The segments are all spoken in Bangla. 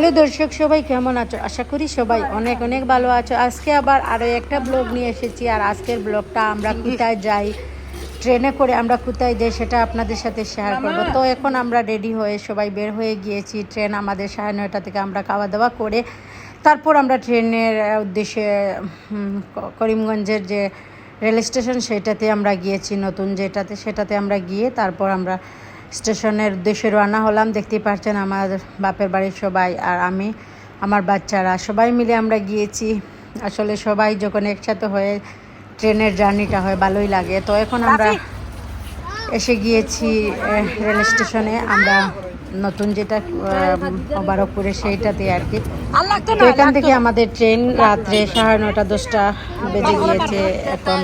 হ্যালো দর্শক সবাই কেমন আছো? আশা করি সবাই অনেক অনেক ভালো আছো। আজকে আবার আরও একটা ব্লগ নিয়ে এসেছি আর আজকের ব্লগটা আমরা কোথায় যাই ট্রেনে করে আমরা কোথায় যাই সেটা আপনাদের সাথে শেয়ার করব। তো এখন আমরা রেডি হয়ে সবাই বের হয়ে গিয়েছি ট্রেন আমাদের সাড়ে নয়টা থেকে আমরা খাওয়া দাওয়া করে তারপর আমরা ট্রেনের উদ্দেশ্যে করিমগঞ্জের যে রেল স্টেশন সেটাতে আমরা গিয়েছি নতুন যেটাতে সেটাতে আমরা গিয়ে তারপর আমরা স্টেশনের উদ্দেশ্যে রওনা হলাম। দেখতে পাচ্ছেন আমার বাপের বাড়ির সবাই আর আমি আমার বাচ্চারা। সবাই মিলে আমরা গিয়েছি। আসলে সবাই যখন একসাথে হয়ে ট্রেনের জার্নিটা হয় ভালোই লাগে। তো এখন আমরা এসে গিয়েছি রেল স্টেশনে। আমরা নতুন যেটা মোবারকপুরে সেইটাতে আর কি। তো এখান থেকে আমাদের ট্রেন রাত্রে সাড়ে নটা দশটা বেজে গিয়েছে এখন।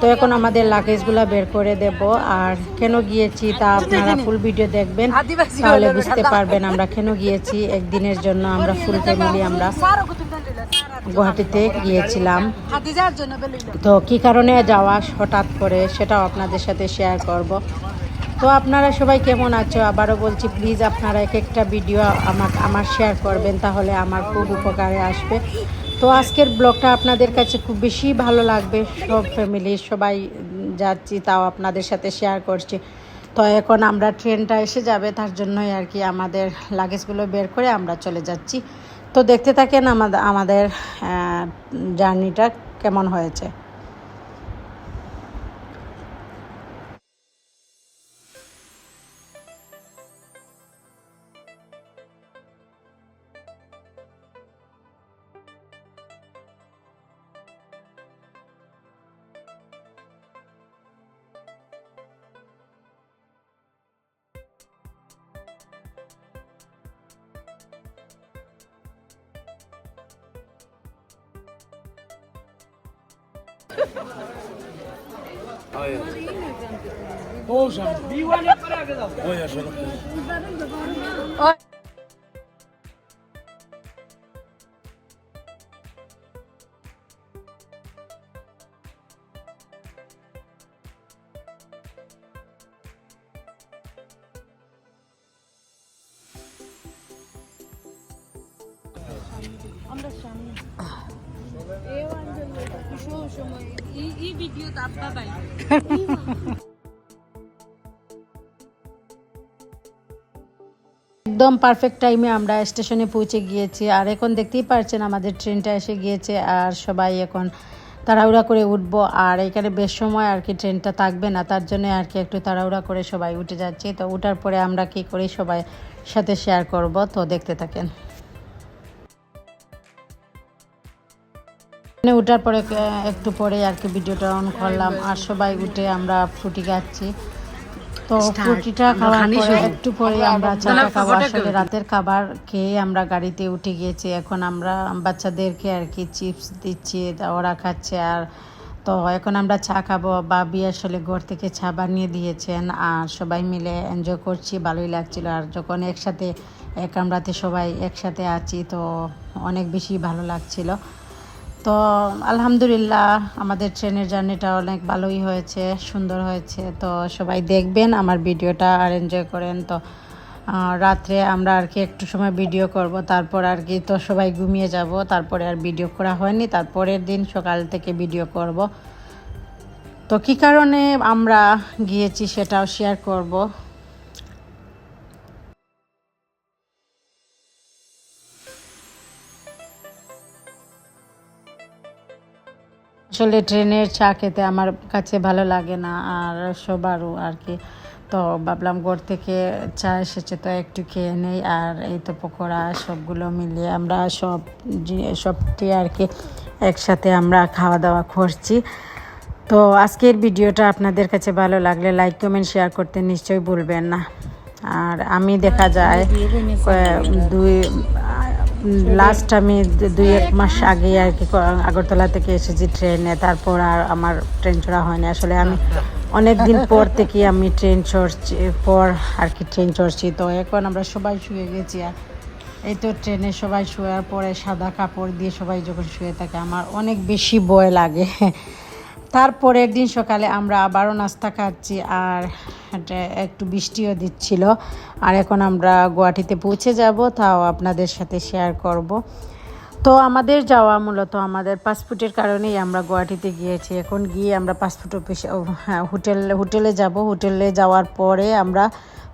তো এখন আমাদের লাগেজগুলো বের করে দেব। আর কেন গিয়েছি তা আপনারা ফুল ভিডিও দেখবেন। তাহলে বুঝতে পারবেন আমরা কেন গিয়েছি। একদিনের জন্য আমরা ফুল ফ্যামিলি আমরা গুয়াহাটিতে গিয়েছিলাম। তো কি কারণে যাওয়া হঠাৎ করে সেটাও আপনাদের সাথে শেয়ার করব। তো আপনারা সবাই কেমন আছো? আবারও বলছি প্লিজ আপনারা এক একটা ভিডিও আমার আমার শেয়ার করবেন তাহলে আমার খুব উপকারে আসবে। তো আজকের ব্লগটা আপনাদের কাছে খুব বেশি ভালো লাগবে। সব ফ্যামিলি সবাই যাচ্ছি, তাও আপনাদের সাথে শেয়ার করছি। তো এখন আমরা ট্রেনটা এসে যাবে, তার জন্যই আর কি আমাদের লাগেজগুলো বের করে আমরা চলে যাচ্ছি। তো দেখতে থাকেন আমাদের আমাদের জার্নিটা কেমন হয়েছে। Hayır. Oğuzhan. Bir var yapar arkadaşlar. O yaşadık. Ay. আমরা একদম পারফেক্ট টাইমে আমরা স্টেশনে পৌঁছে গিয়েছি। আর এখন দেখতেই পারছেন, আমাদের ট্রেনটা এসে গিয়েছে আর সবাই এখন তাড়াহুড়া করে উঠবো। আর এখানে বেশ সময় আর কি ট্রেনটা থাকবে না, তার জন্য আর কি একটু তাড়াহুড়া করে সবাই উঠে যাচ্ছি। তো উঠার পরে আমরা কি করি সবাই সাথে শেয়ার করব। তো দেখতে থাকেন। ট্রেনে উঠার পরে একটু পরে আর কি ভিডিওটা অন করলাম। আর সবাই উঠে আমরা ফ্রুটি খাচ্ছি। তো ফ্রুটিটা খাওয়ার পরে একটু পরে আমরা চাটা খাব। আসলে রাতের খাবার খেয়ে আমরা গাড়িতে উঠে গিয়েছি। এখন আমরা বাচ্চাদেরকে আর কি চিপস দিচ্ছি ওরা খাচ্ছে। আর তো এখন আমরা চা খাব। বাবি আসলে ঘর থেকে চা বানিয়ে দিয়েছেন। আর সবাই মিলে এনজয় করছি। ভালোই লাগছিল। আর যখন একসাথে এক আমরাতে সবাই একসাথে আছি তো অনেক বেশি ভালো লাগছিল। তো আলহামদুলিল্লাহ, আমাদের ট্রেনের জার্নিটা অনেক ভালোই হয়েছে, সুন্দর হয়েছে। তো সবাই দেখবেন আমার ভিডিওটা আর এনজয় করেন। তো রাত্রে আমরা আর কি একটু সময় ভিডিও করব, তারপর আর কি তো সবাই ঘুমিয়ে যাব। তারপরে আর ভিডিও করা হয়নি, তারপরের দিন সকাল থেকে ভিডিও করব। তো কী কারণে আমরা গিয়েছি সেটাও শেয়ার করব। আসলে ট্রেনের চা খেতে আমার কাছে ভালো লাগে না আর সবারও আর কি। তো ভাবলাম ঘর থেকে চা এসেছে তো একটু খেয়ে নেই আর এই তো পকোড়া সবগুলো মিলিয়ে আমরা সব সবটি আর কি একসাথে আমরা খাওয়া দাওয়া করছি। তো আজকের ভিডিওটা আপনাদের কাছে ভালো লাগলে লাইক কমেন্ট শেয়ার করতে নিশ্চয়ই ভুলবেন না। আর আমি দেখা যায় দুই লাস্ট আমি দুই এক মাস আগে আর কি আগরতলা থেকে এসেছি ট্রেনে তারপর আর আমার ট্রেন চড়া হয়নি। আসলে আমি অনেক দিন পর থেকে আমি ট্রেন চড়ছি, পর আর কি ট্রেন চড়ছি। তো এখন আমরা সবাই শুয়ে গেছি আর এই তো ট্রেনে সবাই শোয়ার পরে সাদা কাপড় দিয়ে সবাই যখন শুয়ে থাকে, আমার অনেক বেশি ভয় লাগে। তারপরের দিন সকালে আমরা আবারও নাস্তা খাচ্ছি আর একটু বৃষ্টিও দিচ্ছিল। আর এখন আমরা গুয়াহাটিতে পৌঁছে যাব, তাও আপনাদের সাথে শেয়ার করব। তো আমাদের যাওয়া মূলত আমাদের পাসপোর্টের কারণেই আমরা গুয়াহাটিতে গিয়েছি। এখন গিয়ে আমরা পাসপোর্ট অফিসে হ্যাঁ হোটেল, হোটেলে যাব। হোটেলে যাওয়ার পরে আমরা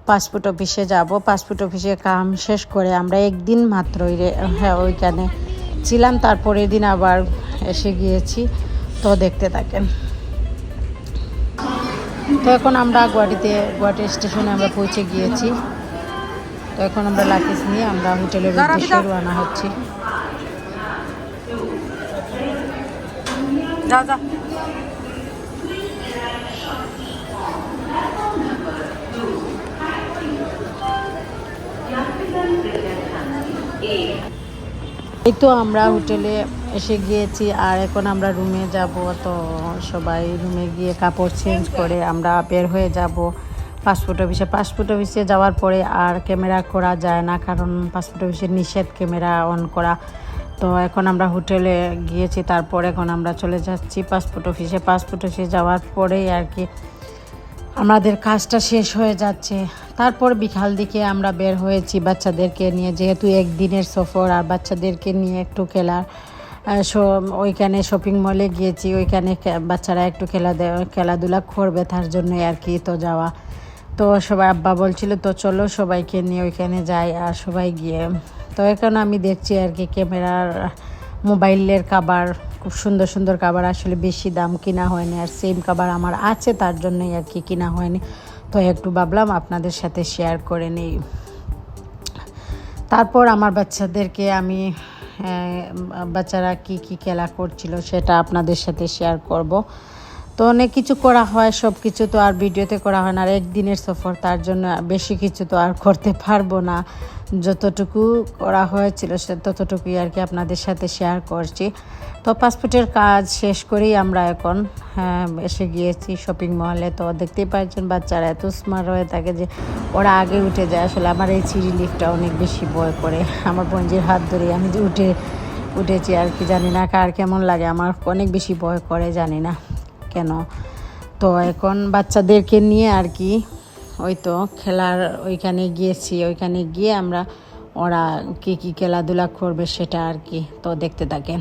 পাসপোর্ট অফিসে যাব। পাসপোর্ট অফিসে কাম শেষ করে আমরা একদিন মাত্রই রে- হ্যাঁ ওইখানে ছিলাম। তারপরের দিন আবার এসে গিয়েছি। তো দেখতে থাকেন। তো এখন আমরা গুয়াহাটিতে গুয়াহাটি স্টেশনে আমরা পৌঁছে গিয়েছি। তো এখন আমরা লাকিস নিয়ে আমরা হোটেলের উদ্দেশ্যে রওনা হচ্ছি। যা এই তো আমরা হোটেলে এসে গিয়েছি, আর এখন আমরা রুমে যাব তো সবাই রুমে গিয়ে কাপড় চেঞ্জ করে আমরা বের হয়ে যাব পাসপোর্ট অফিসে। পাসপোর্ট অফিসে যাওয়ার পরে আর ক্যামেরা করা যায় না, কারণ পাসপোর্ট অফিসে নিষেধ ক্যামেরা অন করা। তো এখন আমরা হোটেলে গিয়েছি, তারপর এখন আমরা চলে যাচ্ছি পাসপোর্ট অফিসে। পাসপোর্ট অফিসে যাওয়ার পরেই আর কি আমাদের কাজটা শেষ হয়ে যাচ্ছে। তারপর বিকাল দিকে আমরা বের হয়েছি বাচ্চাদেরকে নিয়ে, যেহেতু একদিনের সফর আর বাচ্চাদেরকে নিয়ে একটু খেলার ওইখানে শপিং মলে গিয়েছি, ওইখানে বাচ্চারা একটু খেলা খেলাধুলা করবে তার জন্য আর কি তো যাওয়া। তো সবাই আব্বা বলছিল, তো চলো সবাইকে নিয়ে ওইখানে যাই আর সবাই গিয়ে। তো এখন আমি দেখছি আর কি, ক্যামেরার মোবাইলের কাবার খুব সুন্দর সুন্দর কাবার আসলে বেশি দাম কিনা হয়নি আর সেম কাবার আমার আছে, তার জন্যই আর কি কিনা হয়নি। তো একটু ভাবলাম আপনাদের সাথে শেয়ার করে নিই। তারপর আমার বাচ্চাদেরকে আমি বাচ্চারা কি কি খেলা করছিল সেটা আপনাদের সাথে শেয়ার করব। তো অনেক কিছু করা হয়, সব কিছু তো আর ভিডিওতে করা হয় না। আর একদিনের সফর, তার জন্য বেশি কিছু তো আর করতে পারব না। যতটুকু করা হয়েছিল সে ততটুকুই আর কি আপনাদের সাথে শেয়ার করছি। তো পাসপোর্টের কাজ শেষ করেই আমরা এখন এসে গিয়েছি শপিং মলে তো দেখতেই পাচ্ছেন বাচ্চারা এত স্মার্ট হয়ে থাকে যে ওরা আগে উঠে যায়। আসলে আমার এই সিঁড়ি লিফটটা অনেক বেশি ভয় করে। আমার বোনজির হাত ধরে আমি যে উঠে, উঠেছি আর কি, জানি না কার কেমন লাগে। আমার অনেক বেশি ভয় করে, জানি না কেন। তো এখন বাচ্চাদেরকে নিয়ে আর কি ওই তো খেলার ওইখানে গিয়েছি, ওইখানে গিয়ে আমরা ওরা কী কী খেলাধুলা করবে সেটা আর কি তো দেখতে থাকেন।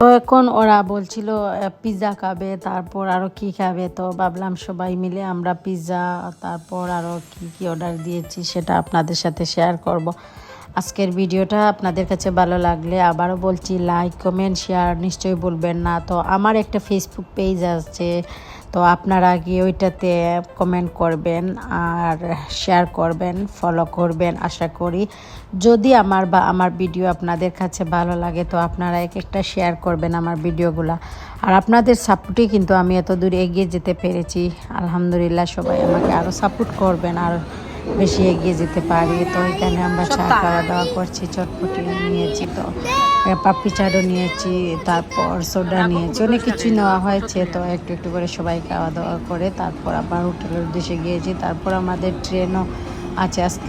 তো এখন ওরা বলছিল পিৎজা খাবে, তারপর আরও কি খাবে? তো ভাবলাম সবাই মিলে আমরা পিৎজা তারপর আরও কি কি অর্ডার দিয়েছি সেটা আপনাদের সাথে শেয়ার করব। আজকের ভিডিওটা আপনাদের কাছে ভালো লাগলে আবারও বলছি লাইক কমেন্ট শেয়ার নিশ্চয়ই বলবেন না। তো আমার একটা ফেসবুক পেজ আছে তো আপনারা গিয়ে ওইটাতে কমেন্ট করবেন আর শেয়ার করবেন ফলো করবেন আশা করি। যদি আমার বা আমার ভিডিও আপনাদের কাছে ভালো লাগে তো আপনারা এক একটা শেয়ার করবেন আমার ভিডিওগুলো আর আপনাদের সাপোর্টে কিন্তু আমি এত দূর এগিয়ে যেতে পেরেছি। আলহামদুলিল্লাহ সবাই আমাকে আরও সাপোর্ট করবেন আর বেশি এগিয়ে যেতে পারি। তো এখানে আমরা চা খাওয়া দাওয়া করছি চটপটি নিয়েছি তো। পাপড়ি চাটও নিয়েছি তারপর সোডা নিয়েছি। অনেক কিছুই নেওয়া হয়েছে তো একটু একটু করে সবাই খাওয়া দাওয়া করে তারপর আবার হোটেলের উদ্দেশ্যে গিয়েছি তারপর আমাদের ট্রেনও আছে আজকে।